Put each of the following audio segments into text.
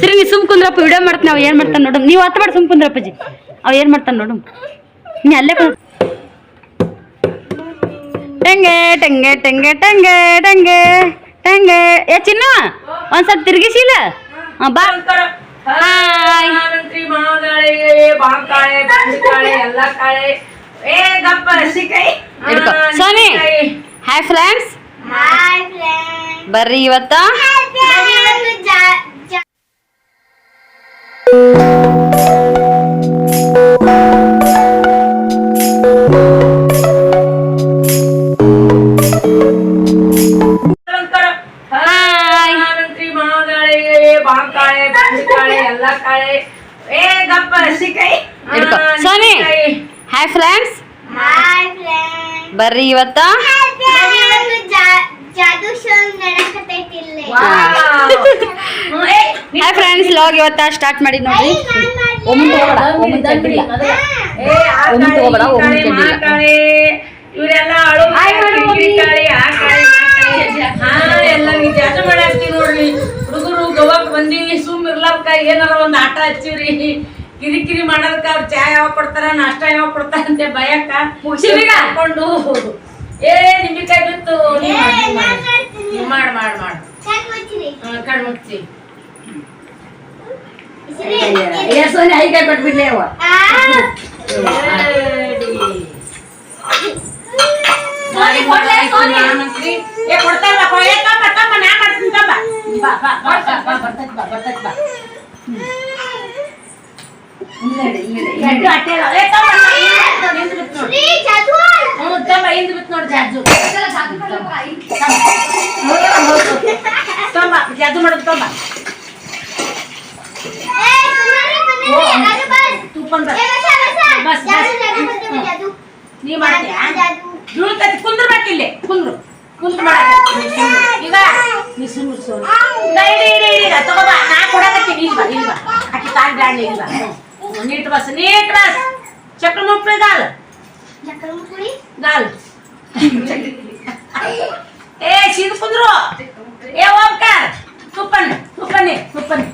ಸಿರಿ ನೀ ಸುಮ್ ಕುಂದ್ರಪ್ಪ ವಿಡಿಯೋ ಮಾಡ್ತೀನಿ ಅವ್ ಏನ್ ಮಾಡ್ತಾನೆ ನೋಡು. ನೀವು ಹತ್ತು ಮಾಡಿ ಸುಮ್ ಕುಂದ್ರಪ್ಪಜಿ. ಅವ್ ಏನ್ ಮಾಡ್ತಾನೆ ನೋಡು. ನೀ ಅಲ್ಲೇ ಟಂಗೆ ಟಂಗೆ ಟಂಗೆ ಟಂಗೆ ಟಂಗೆ ಟಂಗೆ. ಏ ಚಿನ್ನ ಒಂದ್ಸಲ ಸ್ವಲ್ಪ ತಿರ್ಗಿಸಿಲ್ಲ ಬಾ. ಹಾಯ್. ಮಂತ್ರಿ ಮಹಾಗಾಳೆ ಬಾಂಕಾಳೆ ಬಂಡಿಕಾಳೆ ಎಲ್ಲ ಕಾಳೆ ಏ ಗಪ್ಪ ಸಿಕೈ ಹಿಡ್ಕೊ. ಸೋನಿ. ಹಾಯ್ ಫ್ರೆಂಡ್ಸ್ ಬರ್ರಿ ಇವತ್ತ ಹಾಯ್. ಮಂತ್ರಿ ಫ್ರೆಂಡ್ಸ್ ಲಾಗ್ ಇವತ್ತ ಸ್ಟಾರ್ಟ್ ಮಾಡಿ ನೋಡ್ರಿ? ಒಮ್ಮೆ ತಗೋಬೇಡ ಒಮ್ಮೆ ಚಡ್ಡಿಲ್ಲ ಒಮ್ಮೆ ತಗೋಬೇಡ, ಒಮ್ಮೆ ಏನಾರ ಒಂದ್ ಆಟ ಹಚ್ಚಿವ್ರಿ ಕಿರಿಕಿರಿ ಮಾಡೋದಕ್ಕ ಅವ್ರ ಚಾ ಯಾವಾಗ ಕೊಡ್ತಾರ ನಾಷ್ಟ ಯಾವಾಗ ಕೊಡ್ತಾರ ಅಂತ ಭಯಕ್ಕ ಶಿವಿಗ ಹಾಕೊಂಡು ಏ ನಿಂಬಿಕಾಯಿ ಬಿತ್ತು. ಮಾಡ್, ಮಾಡ್. ಮಾಡ್ ಮಾಡ್ ಮಾಡ್ ಹ್ಮ್, ಕಣ್ ಮುಗ್ಸಿ ಸೋನಿ ಐಕಾಯಿ ಕೊಟ್ಬಿಡ್ಲಿ ಅವ ಏ ಕೊಡ್ತಾರ ಏ ತಮ್ಮ ತಮ್ಮ ನಾ ಮಾಡ್ತೀನಿ ತಮ್ಮ ಬಾ ಬಾ ಬಾ ಬಾ ಬಾ ಬರ್ತೈತ್ ಬಾ ಬರ್ತೈತ್ ಬಾ ಎಡ್ಡು ಅಟ್ಟೆ ಅದಾವ. ಏ ತಮ್ಮ ನಾ ಹಿಂದ್ ಬಿತ್ತು ನೋಡು, ಹಿಂದ್ ಬಿತ್ತು ನೋಡು. ಹ್ಞೂ ತಮ್ಮ ಹಿಂದ್ ಬಿತ್ತು ನೋಡು ಜಾಜು ತಮ್ಮ ಜಾಜು ಮಾಡೋದು ತಮ್ಮ ತುಪ್ಪಂದ ಬಸ್, ಬಸ್. ನೀ ಮಾಡ್ತೀಯಾ ಕುಂದ್ರ ಕುಂದ್ರಬೇಕಿಲ್ಲಿ ಕುಂದ್ರು. ಕುಂದ್ರು ಮಾಡ. ಈಗ ನೀ ಸುಮ್ಮನೆ ಸೋನು ಇಡಿ ಇಡಿ ಇಡಿ ಇಡಿ. ತಗೋಬಾ ನಾ ಕೊಡಕತ್ತೀನಿ. ಇಲ್ವಾ ಇಲ್ವಾ ಆಕಿ ಕಾಲ್ ಬ್ಯಾಡ್ಲಿ ಇಲ್ವಾ ಹ್ಞೂ, ನೀಟ್ ಬಸ್ ನೀಟ್ ಬಸ್ ಚಕ್ರ ಮುಪ್ಪಳಿ ಗಾಲ್. ಗಾಲ್. ಏ ಸೀದ ಕುಂದ್ರು. ಏ ಓಂಕಾರ ತುಪ್ಪಣ್ಣ ತುಪ್ಪಣ್ಣಿ ತುಪ್ಪಣ್ಣಿ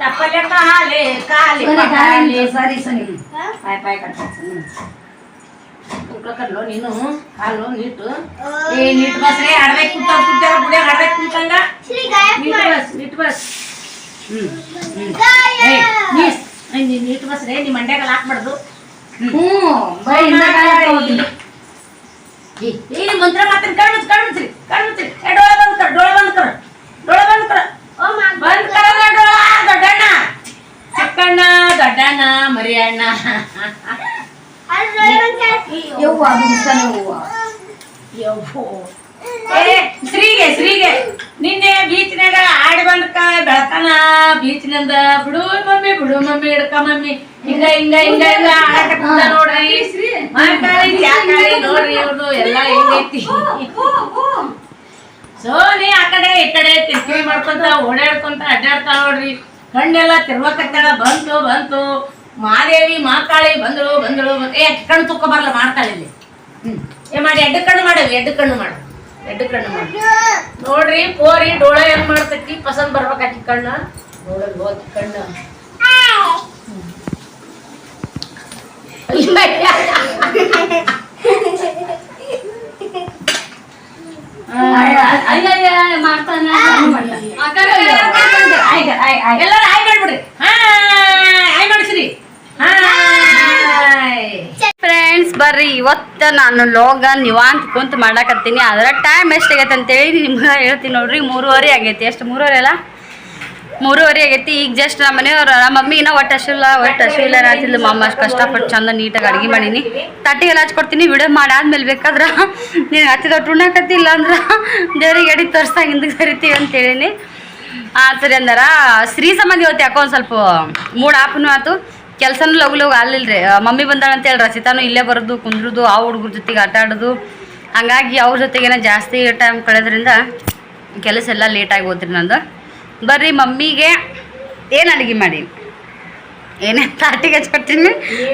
ತಪ್ಪಲೆ ಕಾಲೆ ಕಾಲೆ. ಕಾಲೆ ಸರಿ ಸರಿ. ಪಾಯ್ ಪಾಯ್ ಕುಂತ್ಕೊಳ್ಳೋ ನೀನು ಕಾಲು ನೀಟು. ಏ ನೀಟ್ ಬಸ್ ರೇ ಅಡ್ವೆ ಕುಂತ ಕುಂತಾರ ಗುಡಿಯಾಗ ಕುಂತಂಗ. ನೀಟ್ ಬಸ್ ನೀಟ್ ಬಸ್. ಹ್ಮ್ ನೀಟ್ ಬಸ್ ರೇ ನಿಮ್ಮ ಮಂಡ್ಯಾಗ ಹಾಕ್ಬಾರ್ದು. ಹ್ಞೂ ಬೈ ಏ ಮಂತ್ರ ಮಾತ್ರ ಕಣ್ ಮುಚ್ಚಿ ಕಣ್ ಮುಚ್ಚ್ರಿ ಕಣ್ ಮುಚ್ಚ್ರಿ ಏ ಡೋಳೆ ಬಂದ್ ಕರ ಡೋಳ ಬಂದ್ ಕರ ಡೋಳ ಬಂದ್ ಕರ. ಬಂದ್ ದೊಡ್ಡಣ್ಣ ಚಿಕ್ಕಣ್ಣ ದೊಡ್ಡಣ್ಣ ಮರಿಯಣ್ಣ. ಯವ್ವ ಹೂವ ಯವ್ವೋ. ಶ್ರೀಗೆ ಶ್ರೀಗೆ. ನಿನ್ನೆ ಬೀಚ್ನಾಗ ಆಡಿ ಬಂದಕ ಬೆಳತನ. ಬೀಚ್ನಿಂದ ಬಿಡು ಮಮ್ಮಿ ಬಿಡು ಮಮ್ಮಿ ಹಿಡ್ಕ ಮಮ್ಮಿ. ಹಿಂಗ ಹಿಂಗ ಹಿಂಗ ಹಿಂಗ ಆಡಕ ನೋಡ್ರಿ. ಶ್ರೀ ಯಾಕಾಳಿ ನೋಡ್ರಿ ಇವ್ರದು ಎಲ್ಲ ಹೆಂಗೈತಿ ಸೋನಿ ಆ ಕಡೆ ಈ ಕಡೆ ತಿಂಕಿ ಮಾಡ್ಕೊಂತ ಓಡಾಡ್ಕೊಂತ ಅಡ್ಡಾಡ್ತಾ ನೋಡ್ರಿ. ಕಣ್ಣೆಲ್ಲ ತಿರ್ವಕತ್ತಾಳ ಬಂತು ಬಂತು. ಮಾದೇವಿ ಮಾತಾಳಿ ಬಂದಳು ಬಂದಳು ಏ ಕಣ್ಣು ತುಕ್ಕ ಬರಲ್ಲ ಮಾಡ್ತಾಳೆ ಇಲ್ಲಿ. ಏ ಮಾಡಿ ಎಡ್ ಕಣ್ಣು ಮಾಡೇವಿ ಎಡ್ ಕಣ್ಣು ಮಾಡು. ಎಡ್ಡು ಕಣ್ಣು ಮಾಡಿ. ನೋಡ್ರಿ ಪೋರಿ ಡೋಳ ಹೆಂಗ್ ಮಾಡ್ತೈತಿ? ಪಸಂದ್ ಬರ್ಬೇಕಾಕಿ ಕಣ್ಣ. ನೋಡಲ್ ಹೋಗಿ ಕಣ್ಣು. ಮಾಡ್ತಾನೆ. ಎಲ್ಲರೂ ಆಯ್ ಮಾಡ್ಬಿಡ್ರಿ. ಹಾಯ್ ಆಯ್ ಮಾಡಿಸ್ರಿ. ಹಾಯ್ ಫ್ರೆಂಡ್ಸ್ ಬರ್ರಿ ಇವತ್ತು ನಾನು ಲೋಗ ನಿವಾಂತ್ ಕುಂತ ಮಾಡಾಕತ್ತೀನಿ. ಅದರ ಟೈಮ್ ಎಷ್ಟಾಗೈತೆ ಅಂತೇಳಿ ನಿಮ್ಗೆ ಹೇಳ್ತೀನಿ ನೋಡ್ರಿ. ಮೂರುವರೆ ಆಗೈತಿ. ಎಷ್ಟು ಮೂರುವರೆ ಅಲ್ಲ? ಮೂರುವರೆ ಆಗೈತಿ. ಈಗ ಜಸ್ಟ್ ನಮ್ಮ ಮನೆಯವ್ರ, ನಮ್ಮ ಮಮ್ಮಿ ಇನ್ನೂ ಒಟ್ಟು ಹಸಿಲ್ಲ ಒಟ್ಟು ಹಸಿಲ್ಲ ರಾತಿಲ್ಲ ಮಮ್ಮ ಅಷ್ಟು ಕಷ್ಟಪಟ್ಟು ಚಂದ ನೀಟಾಗಿ ಅಡುಗೆ ಮಾಡೀನಿ. ತಟ್ಟಿಗೆಲ್ಲ ಹಚ್ಕೊಡ್ತೀನಿ. ವಿಡಿಯೋ ಮಾಡಾದ್ಮೇಲೆ ಬೇಕಾದ್ರೆ ನೀನು ಹತ್ತಿದ ಉಣ್ಣಾಕತ್ತಿಲ್ಲ ಅಂದ್ರೆ ದೇವ್ರಿಗೆ ಎಡಿ ತೋರಿಸ್ದಾಗ ಹಿಂದಕ್ಕೆ ಸರಿತೀವಿ ಅಂತ ಹೇಳೀನಿ. ಆ, ಸರಿ ಅಂದಾರ. ಸ್ತ್ರೀ ಸಂಬಂಧಿ ಇವತ್ತು ಯಾಕೋ ಒಂದು ಸ್ವಲ್ಪ ಮೂಡ್ ಆಪ್ನು ಆತು. ಕೆಲಸನೂ ಲಗು ಲಗು ರೀ ಮಮ್ಮಿ ಬಂದಾಳ ಅಂತ ಹೇಳಿ ರಚಿತಾನು ಇಲ್ಲೇ ಬರೋದು, ಕುಂದ್ರದು, ಆ ಹುಡುಗ್ರ ಜೊತೆಗೆ ಆಟ ಆಡೋದು. ಹಂಗಾಗಿ ಅವ್ರ ಜೊತೆಗೇನ ಜಾಸ್ತಿ ಟೈಮ್ ಕಳೆದ್ರಿಂದ ಕೆಲಸ ಎಲ್ಲ ಲೇಟಾಗಿ ಹೋದ್ರಿ ನಂದು. ಬರ್ರಿ ಮಮ್ಮಿಗೆ. ಏನು ಅಡುಗೆ ಮಾಡಿ? ಏನೇ ತಾಟಿಗೆ ಹಚ್ಕೊಡ್ತೀನಿ.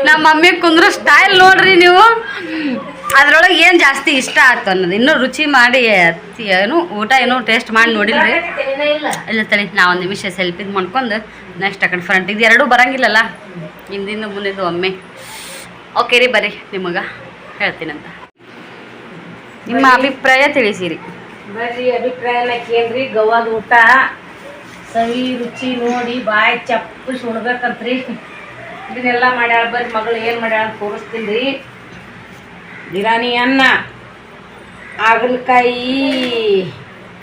ನಮ್ಮ ಮಮ್ಮಿ ಕುಂದ್ರ ಸ್ಟೈಲ್ ನೋಡ್ರಿ ನೀವು. ಅದ್ರೊಳಗೆ ಏನು ಜಾಸ್ತಿ ಇಷ್ಟ ಆಯ್ತು ಅನ್ನೋದು. ಇನ್ನೂ ರುಚಿ ಮಾಡಿ ಏನು ಊಟ ಏನೋ ಟೇಸ್ಟ್ ಮಾಡಿ ನೋಡಿಲ್ರಿ. ಇಲ್ಲ ತಡಿ ನಾ ಒಂದು ನಿಮಿಷ ಸೆಲ್ಫಿದ್ ಮಾಡ್ಕೊಂಡು ನೆಕ್ಸ್ಟ್ ಆ ಕಡೆ ಫ್ರಂಟ್ ಇದು ಎರಡೂ ಬರಂಗಿಲ್ಲಲ್ಲ? ಹಿಂದಿಂದ ಮುಂದಿದ್ದು ಒಮ್ಮೆ. ಓಕೆ ರೀ ಬರ್ರಿ ನಿಮಗೆ ಹೇಳ್ತೀನಂತ ನಿಮ್ಮ ಅಭಿಪ್ರಾಯ ತಿಳಿಸಿರಿ. ಬರ್ರಿ ಅಭಿಪ್ರಾಯ ಕೇಳ್ರಿ. ಗವಾದ ಊಟ ಸವಿ ರುಚಿ ನೋಡಿ ಬಾಯಿ ಚಪ್ಪು ಸುಣ್ಬೇಕಂತ್ರಿ ಇದನ್ನೆಲ್ಲ ಮಾಡ್ಯಾಳ ಬರ್ರಿ ಮಗಳು ಏನು ಮಾಡ್ಯಾಳ ತೋರಿಸ್ತೀನಿ ರೀ. ಬಿರಾನಿ ಅನ್ನ ಹಾಗಲಕಾಯಿ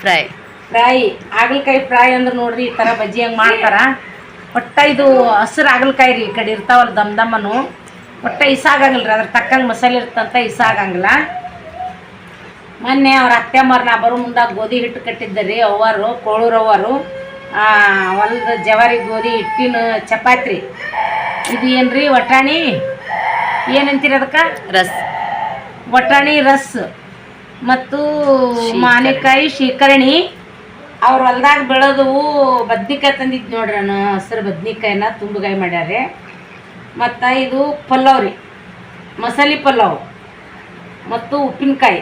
ಫ್ರೈ. ಫ್ರೈ. ಹಾಗಲಕಾಯಿ ಫ್ರೈ ಅಂದ್ರೆ ನೋಡ್ರಿ ಈ ಥರ ಬಜ್ಜಿ ಹಂಗೆ ಮಾಡ್ತಾರ. ಒಟ್ಟ ಇದು ಹಸಿರು ಹಾಗಲಕಾಯಿ ರೀ ಈ ಕಡೆ ಇರ್ತಾವಲ್ಲ ದಮ್ ದಮ್ಮನು. ಒಟ್ಟ ಇಸಾಗಂಗಿಲ್ಲ ರೀ ಅದ್ರ ತಕ್ಕಂಗೆ ಮಸಾಲೆ ಇರ್ತಂತ ಇಸಾಗಂಗಿಲ್ಲ. ಮೊನ್ನೆ ಅವ್ರ ಅತ್ತೆ ನಾ ಬರೋ ಮುಂದಾಗ ಗೋಧಿ ಹಿಟ್ಟು ಕಟ್ಟಿದ್ದರಿ ಅವ್ವರು ಅವರು ಅವ್ವರು ಒಂದು ಜವಾರಿ ಗೋಧಿ ಹಿಟ್ಟಿನ ಚಪಾತಿ ರೀ ಇದು ರೀ ವಟಾಣಿ ಏನಂತೀರಿ ಅದಕ್ಕೆ? ರಸ್. ವಟಾಣಿ ರಸ್ ಮತ್ತು ಮಾನೆಕಾಯಿ ಶೀಕರಣಿ. ಅವ್ರ ಹೊಲ್ದಾಗ ಬೆಳೆದವು ಬದ್ನಿಕಾಯಿ ತಂದಿದ್ದು ನೋಡ್ರಿ ನಾನು ಹಸಿರು ಬದ್ನಿಕಾಯಿನ ತುಂಬುಗಾಯಿ ಮಾಡ್ಯಾರೆ ಮತ್ತು ಇದು ಪಲಾವ್ ರೀ ಮಸಾಲೆ ಪಲಾವ್ ಮತ್ತು ಉಪ್ಪಿನಕಾಯಿ.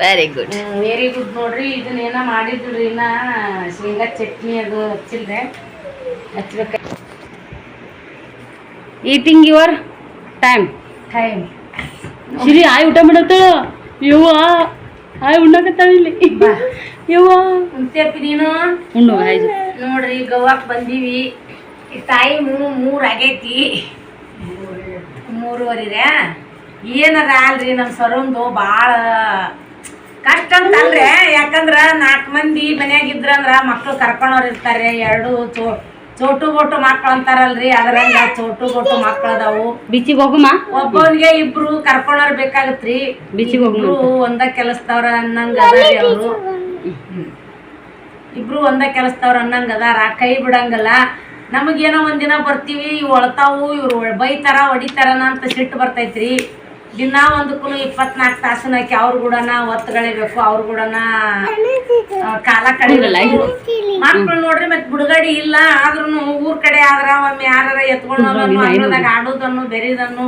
ವೆರಿ ಗುಡ್ ವೆರಿ ಗುಡ್ ನೋಡ್ರಿ ಇದನ್ನ ಏನೋ ಮಾಡಿದ್ರಿ ಇನ್ನ ಶೇಂಗಾ ಚಟ್ನಿ ಅದು ಹಚ್ಚಿಲ್ರೆ. ಹಚ್ಬೇಕ. Eating your time time Siri ಆಯ್ ಊಟ ಮಾಡತ್ತಾಳ? ಯವ್ವ ಆಯ್ ಉಣ್ಣಕತ್ತಾಳ ಇಲ್ಲಿ? ಯವ್ವ. ನೀನು? ಉಣ್ಣು ನೋಡ್ರಿ ಗೋವಾಕ್ ಬಂದೀವಿ. ಈ ಟೈಮು ಮೂರು ಆಗೈತಿ. ಮೂರುವರೆ. ಏನದ ಅಲ್ರಿ ನಮ್ಮ ಸರಂದು ಭಾಳ ಕಷ್ಟ ಅಂತ ಅಲ್ರಿ ಯಾಕಂದ್ರ ನಾಲ್ಕು ಮಂದಿ ಮನ್ಯಾಗ ಇದ್ರಂದ್ರ ಮಕ್ಳು ಕರ್ಕೊಂಡವ್ರು ಇರ್ತಾರೆ ಎರಡು ಚೋ ಚೋಟು ಬೋಟು ಮಕ್ಳು ಅಂತಾರಲ್ರಿ ಅದ್ರಂಗ ಚೋಟು ಬೋಟು ಮಕ್ಳು ಅದಾವು. ಬೀಚಿಗೆ ಹೋಗುಮ? ಒಬ್ಬವನ್ಗೆ ಇಬ್ರು ಕರ್ಕೊಂಡವ್ರ ಬೇಕಾಗತ್ರಿ ಬಿಚಿ ಹೋಗ್ರು ಒಂದ ಕೆಲಸದವ್ರ ಅನ್ನಂಗ ಅದಾರಿ ಅವರು. ಇಬ್ರು ಒಂದ ಕೆಲಸದವ್ರ ಅನ್ನಂಗ ಅದಾರ ಕೈ ಬಿಡಂಗಲ್ಲ. ನಮಗೇನೋ ಒಂದಿನ ಬರ್ತೀವಿ ಇವ್ ಒಳ್ತಾವು ಇವ್ರು ಬೈತಾರ ಹೊಡಿತಾರನ ಅಂತ ಸಿಟ್ಟು ಬರ್ತೈತ್ರಿ. ದಿನ ಒಂದಕ್ಕೂ ಇಪ್ಪತ್ನಾಲ್ಕು ತಾಸು ಹಾಕಿ ಅವ್ರ ಕೂಡನ ಒತ್ತುಗಳಿಬೇಕು ಅವ್ರ ಕೂಡನ ಆ, ಕಾಲ ಕಡಿಮೆ ಮಕ್ಳು ನೋಡ್ರಿ ಮತ್ತೆ ಬಿಡುಗಡೆ ಇಲ್ಲ ಆದ್ರೂ ಊರ್ ಕಡೆ ಆದ್ರ ಒಮ್ಮೆ ಯಾರ ಎತ್ಕೊಂಡೋದನ್ನು ಅಂಗಳದಾಗ ಆಡೋದನ್ನು ಬೆರೀದನ್ನು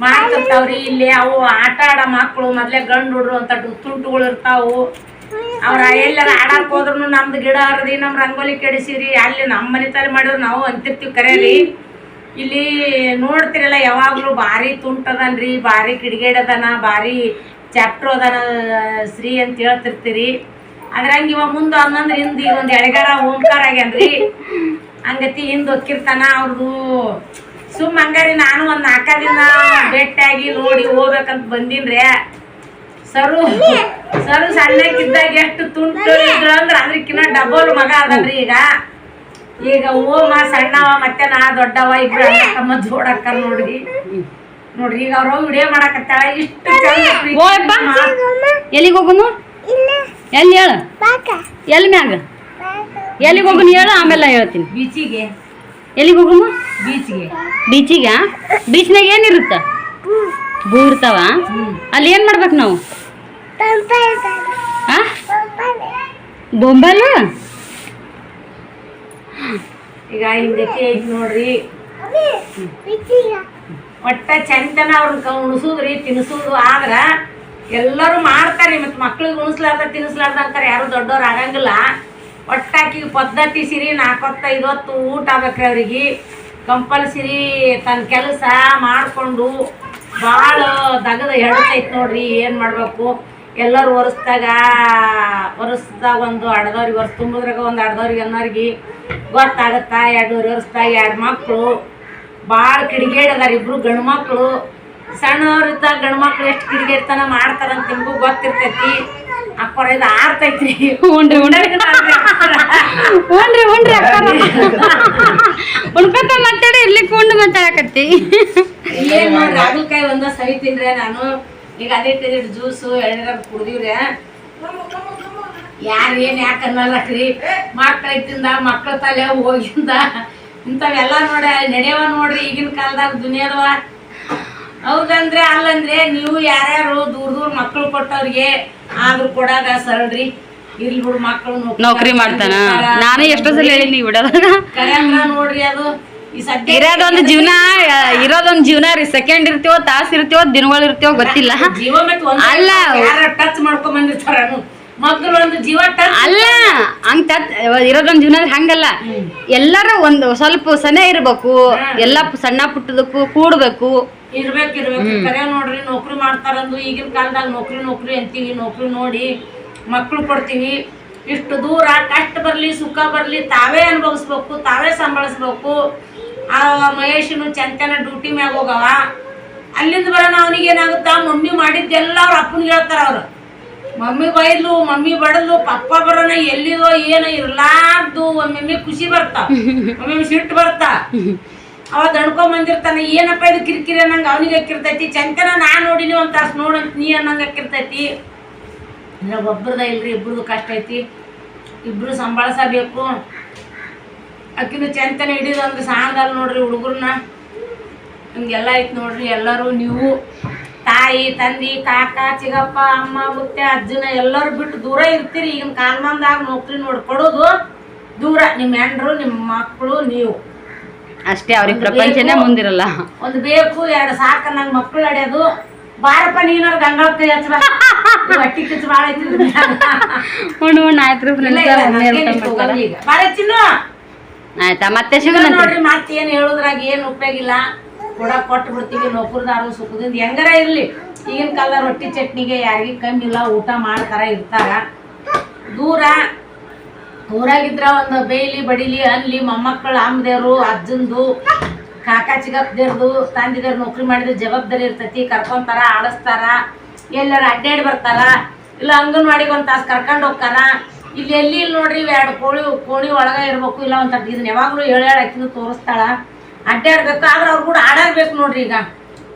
ಮಾಡ್ತಿರ್ತಾವ್ರಿ. ಇಲ್ಲಿ ಅವು ಆಟ ಆಡೋ ಮಕ್ಳು ಮೊದ್ಲೇ ಗಂಡು ಹುಡ್ರು ಅಂತ ತುಂಟುಗಳು ಇರ್ತಾವು. ಅವ್ರ ಎಲ್ಲಾರ ಆಡಕ್ ಹೋದ್ರು ನಮ್ದು ಗಿಡ ಹರದಿ ನಮ್ ರಂಗೋಲಿ ಕೆಡಿಸಿರಿ ಅಲ್ಲಿ ನಮ್ಮ ಮನೆ ತಲೆ ಮಾಡಿದ್ರು ನಾವು ಅಂತಿರ್ತೀವಿ ಕರೇರಿ ಇಲ್ಲಿ ನೋಡ್ತಿರಲ್ಲ, ಯಾವಾಗಲೂ ಭಾರಿ ತುಂಟದನ್ರಿ ಭಾರಿ ಕಿಡಿಗೇಡದನ ಭಾರಿ ಚಾಪ್ಟರ್ ಅದನ, ಶ್ರೀ ಅಂತ ಹೇಳ್ತಿರ್ತೀರಿ. ಅದ್ರಂಗ ಇವ ಮುಂದೆ ಅಂದ್ರೆ ಹಿಂದೆ ಈಗ ಒಂದ್ ಎಳೆಗಾರ ಓಂಕಾರ ಆಗ್ಯಾನ್ರಿ. ಹಂಗತಿ ಹಿಂದೆ ಒತ್ತಿರ್ತಾನ ಅವ್ರದು ಸುಮ್ ಹಂಗಾರಿ ನಾನು ಒಂದು ನಾಲ್ಕ ದಿನ ಭೇಟಿಯಾಗಿ ನೋಡಿ ಹೋಗ್ಬೇಕಂತ ಬಂದಿನ್ರಿ. ಸರು ಸರು ಸಣ್ಣಕ್ಕಿದ್ದಾಗ ಎಷ್ಟು ತುಂಟು ಇದ್ರು ಅಂದ್ರೆ ಡಬಲ್ ಮಗ ಅದನ್ರಿ ಈಗ. ಈಗ ಓಮ ಸಣ್ಣವ ಮತ್ತೆ ನಾ ದೊಡ್ಡವ ಇಬ್ರು ಅಣ್ಣ ತಮ್ಮ ಜೋಡಕ್ಕ ನೋಡ್ರಿ. ನೋಡ್ರಿ ಈಗ ಅವ್ರ ವಿಡಿಯೋ ಮಾಡಕತ್ತಾಳ. ಇಷ್ಟು ಎಲ್ಲಿಗೆ ಹೋಗುನು? ಎಲ್ಲಿ ಹೇಳು? ಎಲ್ಲಿ ಮ್ಯಾಗ? ಎಲ್ಲಿಗೆ ಹೋಗುನು ಹೇಳು ಆಮೇಲೆ ಹೇಳ್ತೀನಿ. ಬೀಚಿಗೆ. ಎಲ್ಲಿಗೆ ಹೋಗುನು? ಬೀಚಿಗೆ. ಬೀಚಿಗೆ? ಬೀಚ್ನಾಗ ಏನಿರುತ್ತ? ಭೂ ಇರ್ತಾವ? ಅಲ್ಲಿ ಏನು ಮಾಡ್ಬೇಕು ನಾವು? ಬೊಂಬಲ್ಲ ಬೊಂಬಲ್ ಈಗ ಹಿಂಗೆ ಐತಿ ನೋಡ್ರಿ. ಒಟ್ಟ ಚಂದನ ಅವ್ರನ್ನ ಉಣಿಸೋದ್ರಿ, ತಿನ್ಸೋದು ಆದ್ರೆ ಎಲ್ಲರೂ ಮಾಡ್ತಾರೆ ಮತ್ತು ಮಕ್ಳಿಗೆ ಉಣಿಸ್ಲಾರ್ದ ತಿನ್ನಿಸ್ಲಾರ್ದ ಅಂತಾರೆ, ಯಾರು ದೊಡ್ಡವ್ರು ಆಗಂಗಿಲ್ಲ. ಒಟ್ಟಾಕಿಗೆ ಪದ್ಧತಿ ಸಿರಿ, ನಾಲ್ಕೊತ್ತ ಐವತ್ತು ಊಟ ಆಗ್ಬೇಕ್ರಿ ಅವ್ರಿಗೆ. ಕಂಪಲ್ಸರಿ ತನ್ನ ಕೆಲಸ ಮಾಡಿಕೊಂಡು ಭಾಳ ದಗದ ಎಳ್ತೈತಿ ನೋಡ್ರಿ, ಏನು ಮಾಡಬೇಕು. ಎಲ್ಲರೂ ಒರೆಸ್ದಾಗ ಒರೆಸ್ದಾಗ ಒಂದು ಅಡ್ದವ್ರಿಗೆ ಒರೆಸ್ ತುಂಬಿದ್ರಾಗ ಒಂದು ಅಡ್ದವ್ರಿಗೆ ಅನ್ನೋರಿಗೆ ಗೊತ್ತಾಗತ್ತಾ? ಎರಡೂವರೆ ವರ್ಷದಾಗ ಎರಡು ಮಕ್ಕಳು ಭಾಳ ಕಿಡಿಗೇಡ್ ಅದಾರ ಇಬ್ರು ಗಂಡು ಮಕ್ಕಳು ಸಣ್ಣವ್ರು ಇದ್ದಾಗ ಗಂಡು ಮಕ್ಳು ಎಷ್ಟು ಕಿಡಿಗೇಡ್ತನ ಮಾಡ್ತಾರಂತ ನಿಮಗೂ ಗೊತ್ತಿರ್ತೈತಿ. ಅಪ್ಪರ ಇದು ಆರ್ತೈತ್ರಿ. ಉಂಡ್ರಿ ಉಂಡ್ರಿ. ಉಂಡ್ರಿ ಉಂಡ್ರಿ ಅಕ್ಕಾರ. ಉಣ್ಕೊತ ಮಾತಾಡಿ ಇಲ್ಲಿ ಕೊಂಡು ಮಾತಾಡಕತ್ತಿ ಏನ್ ನೋಡ್ರಿ ಹಾಗಲಕಾಯಿ ಒಂದ ತಿಂದ್ರೆ ನಾನು ಈಗ ಅದೇ ಜ್ಯೂಸು ಎಳ್ನೀರ ಕುಡ್ದಿವ್ರಿ. ಯಾರು ಏನು ಯಾಕೆ ಅನ್ನಲ್ಲಕ್ರಿ ಮಕ್ಳ ಐತಿಂದ ಮಕ್ಳ ತಲೆ ಹೋಗಿಂದ ಇಂಥವೆಲ್ಲ ನೋಡ ನಡೆಯವ ನೋಡ್ರಿ ಈಗಿನ ಕಾಲದಾಗ ದುನಿಯಾದವ. ಹೌದಂದ್ರೆ ಅಲ್ಲಂದ್ರೆ ನೀವು ಯಾರ್ಯಾರು ದೂರ ದೂರ ಮಕ್ಳು ಕೊಟ್ಟವ್ರಿಗೆ ಆದ್ರೂ ಕೊಡಾಗ ಸರಳ್ರಿ. ಇರ್ಲಿ ಬಿಡು ಮಕ್ಳು ನೌಕರಿ ಮಾಡ್ತಾನ. ನಾನು ಎಷ್ಟೋ ಸಲ ಹೇಳಿನಿ ಬಿಡೋದಾಗ ಕರೆಯಂದ್ರ ನೋಡ್ರಿ ಅದು. ಇರೋದೊಂದು ಜೀವನ ಇರೋದೊಂದು ಜೀವನ ರೀ. ಸೆಕೆಂಡ್ ಇರ್ತೀವೋ ತಾಸ್ ಇರ್ತೀವೋ ದಿನಗಳು ಇರ್ತೀವೋ ಗೊತ್ತಿಲ್ಲ. ಅಲ್ಲ. ಟಚ್ ಮಾಡ್ಕೊಂಡ್ ಬಂದಿರ್ತಾರ ಮಕ್ಕಳು ಅಲ್ಲ ಹಂಗ ತತ್ ಇರೋದೊಂದ್ ಜೀವನ ಹಂಗಲ್ಲ. ಎಲ್ಲಾರು ಒಂದು ಸ್ವಲ್ಪ ಸನೆ ಇರ್ಬೇಕು ಎಲ್ಲ ಸಣ್ಣ ಪುಟ್ಟದಕ್ಕೂ ಕೂಡ್ಬೇಕು. ಇರ್ಬೇಕು ಇರ್ಬೇಕು. ಕರೆ ನೋಡ್ರಿ ನೌಕರಿ ಮಾಡ್ತಾರಂದು ಈಗಿನ ಕಾಲದಾಗ ನೌಕರಿ ನೌಕರಿ ಅಂತೀವಿ. ನೌಕರಿ ನೋಡಿ ಮಕ್ಳು ಕೊಡ್ತೀವಿ. ಇಷ್ಟು ದೂರ ಕಷ್ಟ ಬರಲಿ ಸುಖ ಬರಲಿ ತಾವೇ ಅನುಭವಿಸ್ಬೇಕು ತಾವೇ ಸಂಭಾಳಿಸ್ಬೇಕು. ಆ ಮಹೇಶನು ಚಂತನ ಡ್ಯೂಟಿ ಮ್ಯಾಗ ಹೋಗವ. ಅಲ್ಲಿಂದ ಬರೋಣ ಅವನಿಗೆ ಏನಾಗುತ್ತಾ ಮಮ್ಮಿ ಮಾಡಿದ್ದೆಲ್ಲ ಅವ್ರ ಅಪ್ಪನಿಗೆ ಹೇಳ್ತಾರ ಅವ್ರು. ಮಮ್ಮಿ ಬೈದ್ಲು, ಮಮ್ಮಿ ಬಡದ್ಲು, ಪಪ್ಪ ಬರೋಣ ಎಲ್ಲಿದೋ ಏನೋ ಇರ್ಲಾರ್ದು. ಒಮ್ಮೊಮ್ಮೆ ಖುಷಿ ಬರ್ತಾ. ಒಮ್ಮೊಮ್ಮೆ ಸಿಟ್ಟು ಬರ್ತಾ. ಅವ ದಣ್ಕೊಂಡ್ ಬಂದಿರ್ತಾನೆ, ಏನಪ್ಪ ಇದು ಕಿರಿಕಿರಿ ಅನ್ನಂಗ? ಅವನಿಗೆ ಹಾಕಿರ್ತೈತಿ ಚಂತನ ನಾ ನೋಡಿನಿ ಒಂದ್ ತಾಸು ನೋಡಂತ ನೀ ಅನ್ನಂಗ ಹಾಕಿರ್ತೈತಿ ಒಬ್ರದ ಇಲ್ರಿ ಇಬ್ರದ್ದು ಕಷ್ಟ ಐತಿ. ಇಬ್ರು ಸಂಭಾಳಿಸಬೇಕು. ಅಕ್ಕಿನ ಚಂತನ ಹಿಡಿದಂದ್ರೆ ಸಾಂಗಲ್ಲಿ ನೋಡ್ರಿ ಹುಡುಗ್ರನ್ನ ಹಂಗೆಲ್ಲ ಐತಿ ನೋಡ್ರಿ ಎಲ್ಲರೂ ನೀವು. ತಾಯಿ ತಂದಿ ಕಾಕ ಚಿಗಪ್ಪ ಅಮ್ಮ ಮುತ್ತೆ ಅಜ್ಜನ ಎಲ್ಲರೂ ಬಿಟ್ಟು ದೂರ ಇರ್ತೀರಿ. ಈಗಿನ ಕಾಲ್ಮಾನ್ದಾಗ ನೌಕರಿ ನೋಡಿ ಕೊಡೋದು ದೂರ. ನಿಮ್ಮ ಹೆಂಡ್ರು ನಿಮ್ಮ ಮಕ್ಕಳು ನೀವು. ಅಷ್ಟೇ ಅವ್ರಿಗೆ ಪ್ರಪಂಚನೇ ಮುಂದಿರಲ್ಲ. ಒಂದು ಬೇಕು ಎರಡು ಸಾಕ ನಂಗೆ ಮಕ್ಕಳು ಅಡ್ಯೋದು. ಬಾರಪ್ಪ ನೀನಾರು ಗಂಗಳ ಕೈ ಹಚ್ಚ ಬಟ್ಟಿ ಕಿಚ್ಚು ಭಾಳ ಐತಿ ಹುಣ್ಣು ಹುಣ್ಣು ಆಯ್ತು ಬಾರ ಚಿನ್ನು. ಆಯ್ತಾ ಮತ್ತೆ ಸಿಗೋಣ ನೋಡ್ರಿ ಮತ್ತೇನು ಹೇಳುದ್ರಾಗ ಏನು ಉಪಯೋಗ ಇಲ್ಲ. ಕೂಡ ಕೊಟ್ಟು ಬಿಡ್ತೀವಿ ನೌಕರದಾರು ಸುಖದಿಂದ. ಹೆಂಗಾರ ಇರಲಿ? ಈಗಿನ ಕಾಲದ ರೊಟ್ಟಿ ಚಟ್ನಿಗೆ ಯಾರಿಗೆ ಕಮ್ಮಿ ಇಲ್ಲ ಊಟ ಮಾಡ್ತಾರ ಇರ್ತಾರ. ದೂರ ದೂರಾಗಿದ್ರ ಒಂದು ಬೇಯ್ಲಿ ಬಡಿಲಿ, ಅಲ್ಲಿ ಮೊಮ್ಮಕ್ಕಳು ಅಮ್ಮದೇವ್ರು ಅಜ್ಜಂದು, ಕಾಕಾ ಚಿಗಪ್ಪದೇವ್ರದು ತಂದಿದೇವ್ರು ನೌಕರಿ ಮಾಡಿದ್ರೆ ಜವಾಬ್ದಾರಿ ಇರ್ತೈತಿ, ಕರ್ಕೊಂತಾರ, ಆಡಿಸ್ತಾರ, ಎಲ್ಲರ ಅಡ್ಡಾಡಿ ಬರ್ತಾರ. ಇಲ್ಲ ಅಂಗನವಾಡಿಗೆ ಒಂದು ತಾಸು ಕರ್ಕೊಂಡು ಹೋಗ್ತಾರ. ಇಲ್ಲಿ ಎಲ್ಲಿ ಇಲ್ಲಿ ನೋಡ್ರಿ ಎರಡು ಕೋಳಿ ಕೋಳಿ ಒಳಗೆ ಇರಬೇಕು, ಇಲ್ಲ ಒಂಥರ ಇದನ್ನ ಯಾವಾಗಲೂ ಹೇಳಿ ಹಾಕಿದ್ದು ತೋರಿಸ್ತಾಳ. ಅಡ್ಡಾಡ್ಬೇಕು, ಆದ್ರೆ ಅವ್ರು ಕೂಡ ಆಡಾಡ್ಬೇಕು ನೋಡ್ರಿ ಈಗ.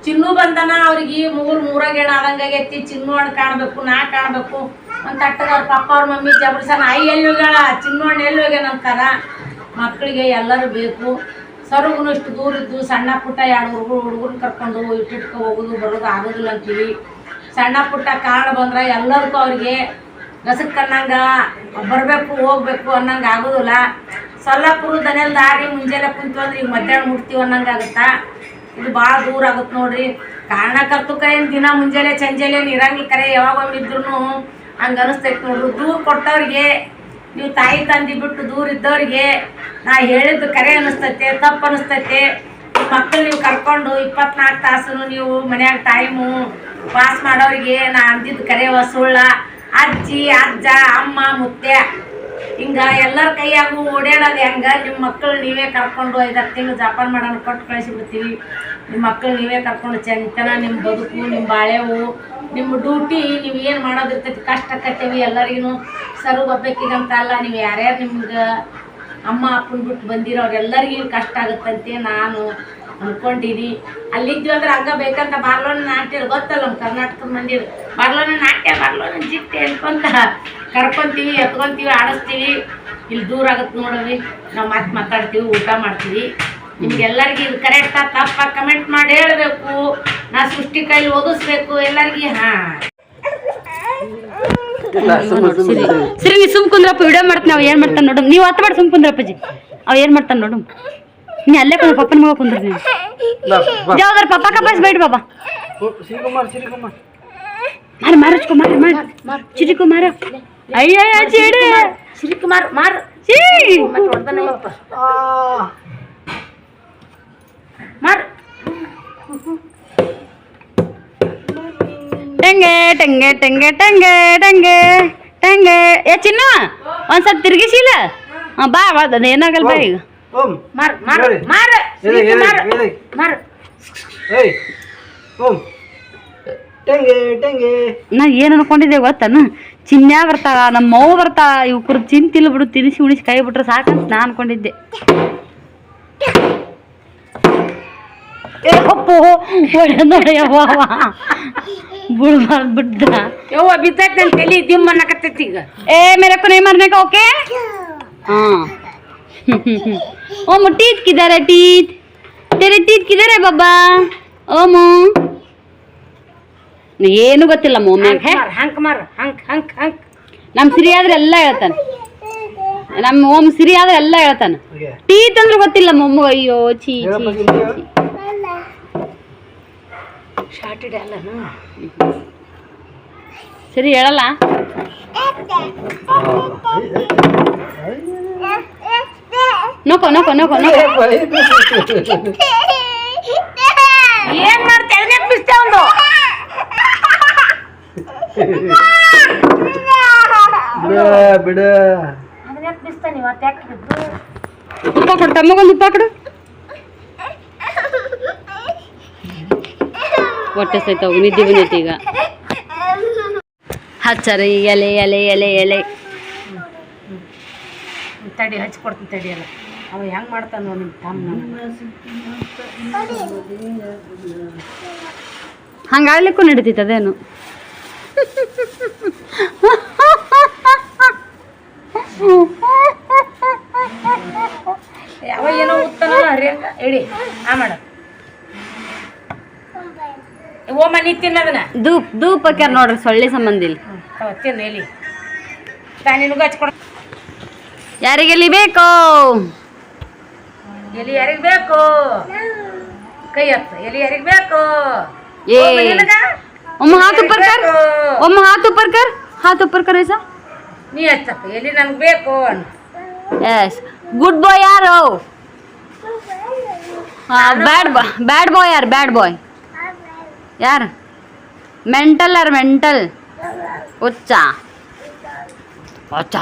ಚಿನ್ನು ಬಂದನ, ಅವ್ರಿಗೆ ಮೂರು ಮೂರಾಗ ಏಣ ಆದಂಗೆ ಎತ್ತಿ ಚಿನ್ನು ಹಣ್ಣು ಕಾಣ್ಬೇಕು, ನಾ ಕಾಣ್ಬೇಕು. ಒಂದು ಅವ್ರ ಪಪ್ಪ ಅವ್ರ ಮಮ್ಮಿ ಜಬರ್ಸನ ಐ ಎಲ್ಲಿ ಹೋಗ್ಯಾಳ? ಚಿನ್ನು ಹಣ್ಣು ಎಲ್ಲಿ ಹೋಗ್ಯಾನ? ಅಂತಾರ. ಮಕ್ಕಳಿಗೆ ಎಲ್ಲರೂ ಬೇಕು. ಸರುಗುನು ಇಷ್ಟು ದೂರ ಇದ್ದು ಸಣ್ಣ ಪುಟ್ಟ ಎರಡು ಹುಡುಗರು ಹುಡುಗರು ಕರ್ಕೊಂಡು ಇಟ್ಟಿಟ್ಕೊ ಹೋಗೋದು, ಬರೋದು ಆಗೋದಿಲ್ಲ ಅಂತೀವಿ. ಸಣ್ಣ ಪುಟ್ಟ ಕಾರಣ ಬಂದ್ರೆ ಎಲ್ಲರಿಗೂ ಅವ್ರಿಗೆ ಗಸಕ್ ಅನ್ನಂಗೆ ಬರಬೇಕು, ಹೋಗ್ಬೇಕು ಅನ್ನಂಗೆ ಆಗೋದಿಲ್ಲ. ಸೊಲ್ಲಾಪುರ ದನೆಲ್ ದಾರಿ ಮುಂಜಾನೆ ಕುಂತು ಅಂದ್ರೆ ಈಗ ಮಧ್ಯಾಹ್ನ ಮುಟ್ತೀವಿ ಅನ್ನಂಗೆ ಆಗುತ್ತಾ ಇದು ಭಾಳ ದೂರ ಆಗುತ್ತೆ ನೋಡ್ರಿ. ಕಾರಣಕರ್ತಕ್ಕ ಏನು ದಿನ ಮುಂಜಾನೆ ಚಂಜಾಲೆ ಇರಂಗಿಲ್ಲ ಕರೆ ಯಾವಾಗ ಇದ್ರು ಹಂಗೆ ಅನಿಸ್ತೈತೆ ನೋಡ್ರಿ. ದೂರ ಕೊಟ್ಟವ್ರಿಗೆ, ನೀವು ತಾಯಿ ತಂದಿ ಬಿಟ್ಟು ದೂರ ಇದ್ದವ್ರಿಗೆ ನಾ ಹೇಳಿದ್ದು ಕರೆ ಅನಿಸ್ತೈತೆ, ತಪ್ಪು ಅನಿಸ್ತೈತೆ. ಮಕ್ಕಳು ನೀವು ಕರ್ಕೊಂಡು ಇಪ್ಪತ್ನಾಲ್ಕು ತಾಸು ನೀವು ಮನ್ಯಾಗ ಟೈಮು ಪಾಸ್ ಮಾಡೋರಿಗೆ ನಾ ಅಂದಿದ್ದು ಕರೆ ಸುಳ್ಳ ಅಜ್ಜಿ, ಅಜ್ಜ, ಅಮ್ಮ, ಮುತ್ತೆ ಹಿಂಗ ಎಲ್ಲರ ಕೈಯಾಗು ಓಡಾಡೋದು ಹೆಂಗ ನಿಮ್ಮ ಮಕ್ಕಳು ನೀವೇ ಕರ್ಕೊಂಡು ಐದಾರು ತಿಂಗಳು ಜಪಾನ ಮಾಡೋಣ ಕೊಟ್ಟು ಕಳಿಸಿಬಿಡ್ತೀವಿ. ನಿಮ್ಮ ಮಕ್ಕಳು ನೀವೇ ಕರ್ಕೊಂಡು ಚಂತನ ನಿಮ್ಮ ಬದುಕು ನಿಮ್ಮ ಬಾಳೆವು ನಿಮ್ಮ ಡ್ಯೂಟಿ, ನೀವು ಏನು ಮಾಡೋದಿರ್ತೈತಿ ಕಷ್ಟ ಕಟ್ಟೇವಿ ಎಲ್ಲರಿಗೂ ಸರು ಒಬ್ಬಕ್ಕಿಗಂತ ಅಲ್ಲ, ನೀವು ಯಾರ್ಯಾರು ನಿಮ್ಗೆ ಅಮ್ಮ ಅಪ್ಪನ ಬಿಟ್ಟು ಬಂದಿರೋರೆಲ್ಲರಿಗೂ ಕಷ್ಟ ಆಗುತ್ತಂತೆ. ನಾನು ಅನ್ಕೊಂಡಿನಿ ಅಲ್ಲಿದ್ವಿ ಅಂದ್ರೆ ಹಂಗ ಬೇಕಂತ ಬಾರ್ಲೋನ ನಾಟ್ಯ ಗೊತ್ತಲ್ಲ ನಮ್ಮ ಕರ್ನಾಟಕದ ಮಂದಿ ಬಾರ್ಲೋನ ನಾಟ್ಯ ಬಾರ್ಲೋನ ಜಿಟ್ಟೆ ಅನ್ಕೊಂತ ಕರ್ಕೊಂತೀವಿ ಎತ್ಕೊಂತೀವಿ ಆಡಿಸ್ತೀವಿ. ಇಲ್ಲಿ ದೂರ ಆಗತ್ತೆ ನೋಡ್ರಿ. ನಾವು ಮತ್ತೆ ಮಾತಾಡ್ತೀವಿ ಊಟ ಮಾಡ್ತೀವಿ. ನಿಮ್ಗೆಲ್ಲರಿಗೂ ಇದು ಕರೆಕ್ಟಾ ತಪ್ಪ ಕಮೆಂಟ್ ಮಾಡಿ ಹೇಳಬೇಕು. ನಾ ಸೃಷ್ಟಿ ಕೈಲಿ ಓದಿಸ್ಬೇಕು ಎಲ್ಲರಿಗೂ. ಹಾಂ. ಸರಿ ಸುಮ್ ಕುಂದ್ರಪ್ಪ ವಿಡಿಯೋ ಮಾಡ್ತೀನಿ. ಅವ್ ಏನ್ ಮಾಡ್ತಾನೆ ನೋಡು. ನೀವು ಹತ್ತು ಮಾಡಿ ಸುಮ್ ಕುಂದ್ರಪ್ಪಜಿ ಅವ್ ಏನ್ ಮಾಡ್ತಾನೆ ನೋಡು. ನೀ ಅಲ್ಲೇ ಕುಂದ್ರ ಪಪ್ಪನ ಮಗ ಕುಂದ್ರ ನೀನು. ಯಾವ್ದಾರ ಪಪ್ಪ ಕಪ್ಪಾಸ್ ಬೇಡ ಬಾಬಾ. ಶ್ರೀಕುಮಾರ್ ಮಾರ ಮಾರಚ್ಕೊ ಮಾರ ಮಾರ. ಚಿರಿಕೊ ಮಾರ. ಅಯ್ಯಯ್ಯ ಚಿಡಿ. ಶ್ರೀಕುಮಾರ್ ಮಾರ್. ಚೀ. ಮಾರ್. ಟಂಗೆ ಟಂಗೆ ಟಂಗೆ ಟಂಗೆ ಟಂಗೆ ಟಂಗೆ. ಏ ಚಿನ್ನ ಒಂದ್ ಸ್ವಲ್ಪ ತಿರ್ಗಿಸಿಲ್ಲ ಹಾ ಬಾ ಬಾ ಅದು ಏನಾಗಲ್ಲ ಬಾ ಈಗ. ಏಯ್ ನಾ ಏನು ಅನ್ಕೊಂಡಿದ್ದೆ ಗೊತ್ತಾನು? ಚಿನ್ನ ಬರ್ತಾವ ನಮ್ಮ ಮೌ ಬರ್ತಾಳ ಇವ್ಕರು ಚಿಂತಿಲ್ಲ ಬಿಡು ತಿನಿಸಿ ಉಣಿಸಿ ಕೈ ಬಿಟ್ರೆ ಸಾಕಂತ ನಾ ಅನ್ಕೊಂಡಿದ್ದೆ. ಅಪ್ಪು ಬುಳ್ಬಾರ್ದು ಬಿಡ್ದ. ಯವ್ವ ಬಿದ್ದೈತೆ ನನ್ನ ತಲೆ ಈಗ. ಏ ಮೇಲಕ್ಕೂ ನೈ ಮಾರ್ನಾಗ ಓಕೆ? ओमू टीथ किधर है टीथ तेरे टीथ किधर है बाबा ओमू ಏನು ಗೊತ್ತಿಲ್ಲ ಮೊಮ್ಮ್ಯಾಗ ಮಾರ್ ಹಂಕ್ ಮಾರ್ ಹಂಕ್ ಹಂಕ್ ಹಂಕ್ ನಮ್ಮ ಸಿರಿ ಆದ್ರೆ ಎಲ್ಲ ಹೇಳ್ತಾನೆ ನಮ್ಮ ಓಮ್ ಸಿರಿ ಆದ್ರೆ ಎಲ್ಲ ಹೇಳ್ತಾನ ಹಾಗೆ ಟೀ ತಂದ್ರೆ ಗೊತ್ತಿಲ್ಲ ಮೊಮ್ಮ ಅಯ್ಯೋ ಛೀ ಹೇಳ ಛೀ ಬಗ್ಗೆ ಛೀ, ಹೇಳು. ಛೀ. ಶಾರ್ಟ್ ಇಡ ಅಲ್ಲನು ಸರಿ ಹೇಳಲ್ಲ ನೋಕೋ ನೋಕೋ ನೋಕೋ ನೋಕೋ. ಏನ್ ಮಾಡ್ತೆ? ಒಂದು ಬಿಡ ಬಿದ್ದು ಕೊಡು ತಮ್ಮಗೊಂದು ಉಪ್ಪ ಕೊಡು. ಹೊಟ್ಟೆ ಸಹಿತ ಹೋಗಿ ನಿದ್ದೆ ಬಂದೈತಿ ಈಗ. ಹಚ್ಚರಿ ಎಲೆ ಎಲೆ ಎಲೆ ಎಲೆ. ತಡಿ ಹಚ್ಕೊಡ್ತೀನಿ ತಡಿ ಅಲ್ಲ ಅವ ಹೆಂಗ್ ಮಾಡ್ತಾನೋ ನಿಮ್ಮ ತಮ್ಮ ಹಂಗಾಗ್ಲಿಕ್ಕೂ ನಡೀತೈತೆ ಅದೇನು? ಯಾವ ಏನೋ ಉತ್ತನ ಹರಿಯಂಗ ಇಡಿ ಆ ಮಾಡ. ಓಮ ನೀ ತಿನ್ನದನ್ನ ಧೂಪ್ ಧೂಪ್ ಹಾಕ್ಯಾರ ನೋಡ್ರಿ ಸೊಳ್ಳೆ ಸಂಬಂಧ ಇಲ್ಲಿ. ತಿನ್ನು ಎಲ್ಲಿ ತಾ ನಿನಗೂ ಹಚ್ಕೊಡ ಯಾರಿಗೆ ಎಲ್ಲಿ ಬೇಕೋ? ಎಲ್ಲಿ ಯಾರಿಗ್ ಬೇಕು? ಕೈ ಹತ್ತ. ಎಲ್ಲಿ ಯಾರಿಗ್ ಬೇಕು? ಏ. ಓಮ ನಿನಗ? ಒಮ್ಮ ಹಾತ್ ಉಪ್ಪರ್ ಕರ್. ಬೇಕು. ಒಮ್ಮ ಹಾತ್ ಉಪ್ಪರ್ ಕರ್. ಹಾತ್ ಉಪ್ಪರ್ ಕರ್ ಐಸಾ. ನೀ ಹಚ್ಚಪ್ಪ ಎಲ್ಲಿ ನನ್ಗೆ ಬೇಕು ಅನ್ ಎಸ್ ಗುಡ್ ಬಾಯ್ ಯಾರು? ಬ್ಯಾಡ್ ಬಾಯ್ ಬ್ಯಾಡ್ ಬಾಯ್ ಯಾರು? ಬ್ಯಾಡ್ ಬಾಯ್ ಯಾರು? ಮೆಂಟಲ್ ಯಾರು? ಮೆಂಟಲ್ ಹುಚ್ಚ. ಹುಚ್ಚ.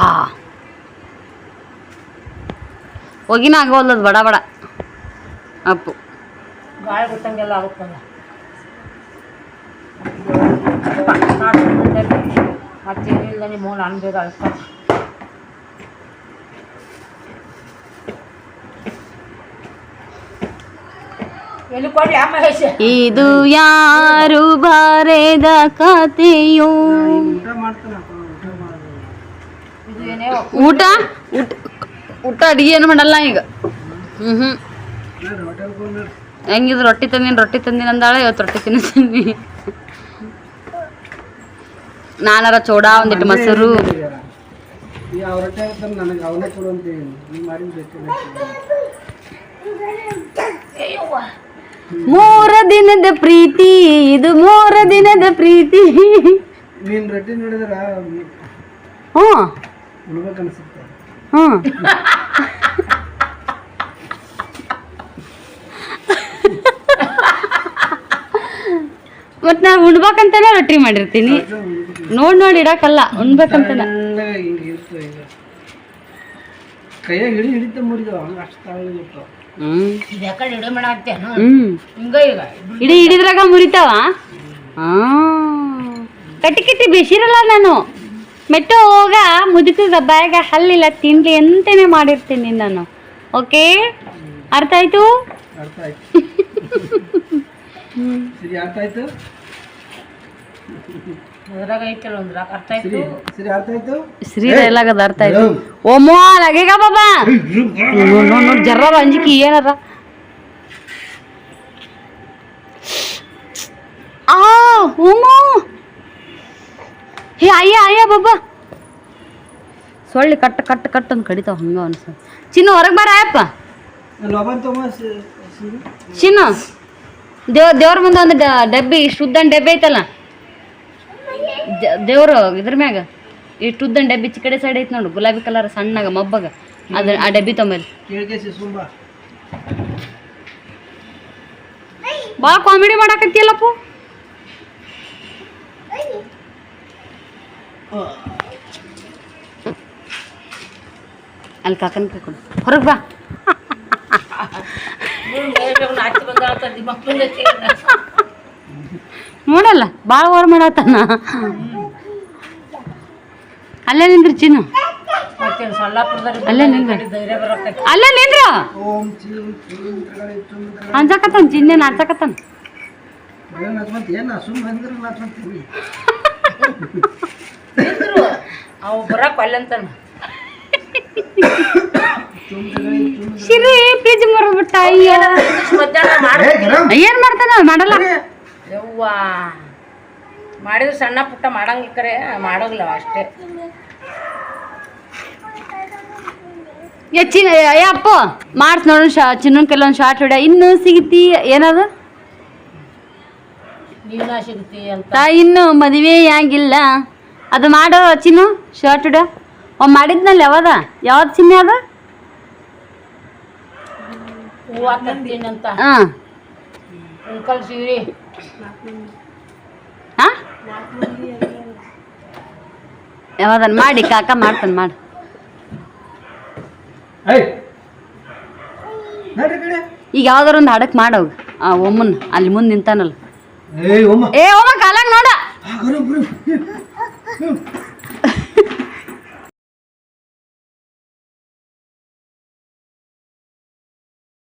ಹೋಗಿನ ಆಗೋಲ್ಲದು ಬಡ ಬಡ. ಅಪ್ಪು. ಗಾಳಿ ಬಿಟ್ಟಂಗೆಲ್ಲ ಆಗುತ್ತಲ್ಲ ಮತ್ತೇನಿಲ್ಲ ನಿಮ್ಮ ನಾನು ಬೇಗ ಇದು ಯಾರು ಬರೆದ ಕಥೆಯೋ? ಊಟ? ಊಟ. ಊಟ ಅಡಿಗೆ ಏನು ಮಾಡಲ್ಲ ಈಗ. ಹ್ಞೂ ಹ್ಞೂ ಹೆಂಗಿದ್ರು ರೊಟ್ಟಿ ತಂದಿನಿ ರೊಟ್ಟಿ ತಂದಿನಿ ಅಂದಾಳೆ ಇವತ್ತು ರೊಟ್ಟಿ ತಿನ್ನಿಸ್ತೀನಿ ನಾನಾರ ಚೋಡ ಒಂದಿಟ್ಟು ಮೊಸರು. ಮೂರ ದಿನದ ಪ್ರೀತಿ ಇದು ಮೂರ ದಿನದ ಪ್ರೀತಿ. ನೀನ್ ರೊಟ್ಟಿ ನೋಡಿದ್ರ ಹ್ಞೂ ಹ್ಞೂ ಮತ್ತು ನಾನು ಉಣ್ಬೇಕಂತಾನೆ ರೊಟ್ಟಿ ಮಾಡಿರ್ತೀನಿ. ನೋಡಿ ನೋಡಿ ಇಡಕ್ಕಲ್ಲ ಉಣ್ಬೇಕಂತಾನೆ. ಇಡೋ ಮಾಡಾಕ್ತೇನು ಹಿಂಗ ಈಗ. ಇಡೀ ಹಿಡಿದ್ರಾಗ ಮುರಿತಾವ? ಕಟ್ಟಿ ಕಟ್ಟಿ ಬಿಸಿರಲ್ಲ ನಾನು. ಮೆಟ್ಟ ಹೋಗ ಮುದುಕಗ ಬಾಯಾಗ ಹಲ್ಲಿಲ್ಲ ತಿನ್ಲಿ ಅಂತೇನೆ ಮಾಡಿರ್ತೀನಿ ನಾನು ಓಕೆ ಅರ್ಥ ಆಯ್ತು ಅರ್ಥ ಆಯ್ತು ಸರಿ ಅರ್ಥ ಆಯ್ತು ಅದ್ರಾಗ ಐತಲ್ಲ ಒಂದ್ರಾಗ ಅರ್ಥ ಆಯ್ತು ಸರಿ ಸರಿ ಅರ್ಥ ಆಯ್ತು. ಶ್ರೀ ಡೈಲಾಗ್ ಅದ ಅರ್ಥ ಆಯ್ತು ಓಮೋ ಲಗೇಗ ಬಾಬಾ ನೋಡ್ ನೋಡ್ ನೋಡ್ ಜರ್ರ ಅಂಜಿಕಿ ಏನಾರ. ಆ ಓಮೋ ಹೇ ಅಯ್ಯ ಅಯ್ಯ ಬಾಬಾ ಸೊಳ್ಳಿ ಕಟ್ಟ ಕಟ್ಟ ಕಟ್ಟ ಅಂತ ಕಡಿತಾವ ಹಂಗ ಅನ್ಸ ಚಿನ್ನ ಹೊರಗೆ ಬಾರ ಅಯ್ಯಪ್ಪ. ಚಿನ್ನ ದೇವ್ ದೇವ್ರ ಮುಂದೆ ಒಂದು ಡಬ್ಬಿ ಇಷ್ಟು ಉದ್ದನ್ ಡಬ್ಬಿ ಐತಲ್ಲ? ದೇವ್ರ ಇದ್ರ ಮ್ಯಾಗ ಇಷ್ಟು ಉದ್ದನ್ ಡಬ್ಬಿ ಚಿಕ್ಕಡೆ ಸೈಡ್ ಐತಿ ನೋಡು ಗುಲಾಬಿ ಕಲರ್ ಸಣ್ಣಗ ಮಬ್ಬಗ. ಅದ್ರ ಆ ಡಬ್ಬಿ ತೊಂಬರಿ ಬಾ. ಭಾಳ ಕಾಮಿಡಿ ಮಾಡಾಕತ್ತಿಯಲ್ಲಪ್ಪು? ಅಲ್ಲಿ ಕಾಕನ ಕರ್ಕೊಂಡು ಹೊರಗೆ ಬಾ. ನೋಡಲ್ಲ ಭಾಳ ಓರ್ ಮಾಡತ್ತಾನ ಅಲ್ಲೇ ನಿಂದ್ರಿ ಚಿನ್ನು. ಅಲ್ಲೇ ನಿಂದ್ರ. ಅಲ್ಲೇ ನಿಂದ್ರ? ಓಂ ಚೀಂ ಚೀಂ ತಗಡೆ ಚುಮ್ ತಗಡೆ ಅಂಜಾಕತ್ತಾನ ಚಿನ್ನೆ ನಾಚಕತ್ತಾನ ಏನು ನಚ್ಕೊಂತ ಏನು ಸುಮ್ಮ ಅಂದ್ರೆ ನಚ್ಕೊಂತೀವಿ ಅವು ಬರಕ್ ಅಲ್ಲಂತಾನ. ಶಿರಿ ಪ್ರೀಜ್ ಮರ್ಬಿಟ್ಟ ಅಯ್ಯ. ಮಧ್ಯಾಹ್ನ ಮಾಡ. ಏನ್ ಮಾಡ್ತಾನ? ಮಾಡಲ್ಲ. ಯವ್ವಾ. ಮಾಡಿದ್ರು ಸಣ್ಣ ಪುಟ್ಟ ಮಾಡಂಗಿಲ್ಲ ಕರೆ ಮಾಡೋಗಿಲ್ಲ ಅಷ್ಟೇ. ಹೆಚ್ಚಿನ ಚಿನ್ನ ಏ ಅಪ್ಪು ಮಾಡ್ಸ್ ನೋಡು ಶಾ ಚಿನ್ನನ್ ಕೆಲವೊಂದು ಶಾರ್ಟ್ ಹೊಡ್ಯ. ಇನ್ನು ಸಿಗತಿ ಏನದು? ಸಿಗ್ತಿ ಅಂತ. ಇನ್ನು ಮದುವೆ ಆಗಿಲ್ಲ. ಅದು ಮಾಡೋ ಚಿನ್ನು? ಶರ್ಟ್ ಇಡ ಅವ್ ಮಾಡಿದ್ನಲ್ಲಿ ಯಾವದ ಯಾವ್ದು ಚಿಹ್ನೆ ಅದ? ಹಾಂ. ಅಂಕಲ್ ಸೀರೆ. ಹಾಂ? ಯಾವ್ದನ್ ಮಾಡಿ ಕಾಕ ಮಾಡ್ತಾನೆ ಮಾಡಿ. ಈಗ ಯಾವ್ದಾರು ಒಂದು ಹಾಡಕ್ ಮಾಡವ್ ಆ ಒಮ್ಮನ್ ಅಲ್ಲಿ ಮುಂದೆ ನಿಂತಾನಲ್ಲ. ಏ ಒಮ್ಮ ಕಾಲಾಗ ನೋಡ.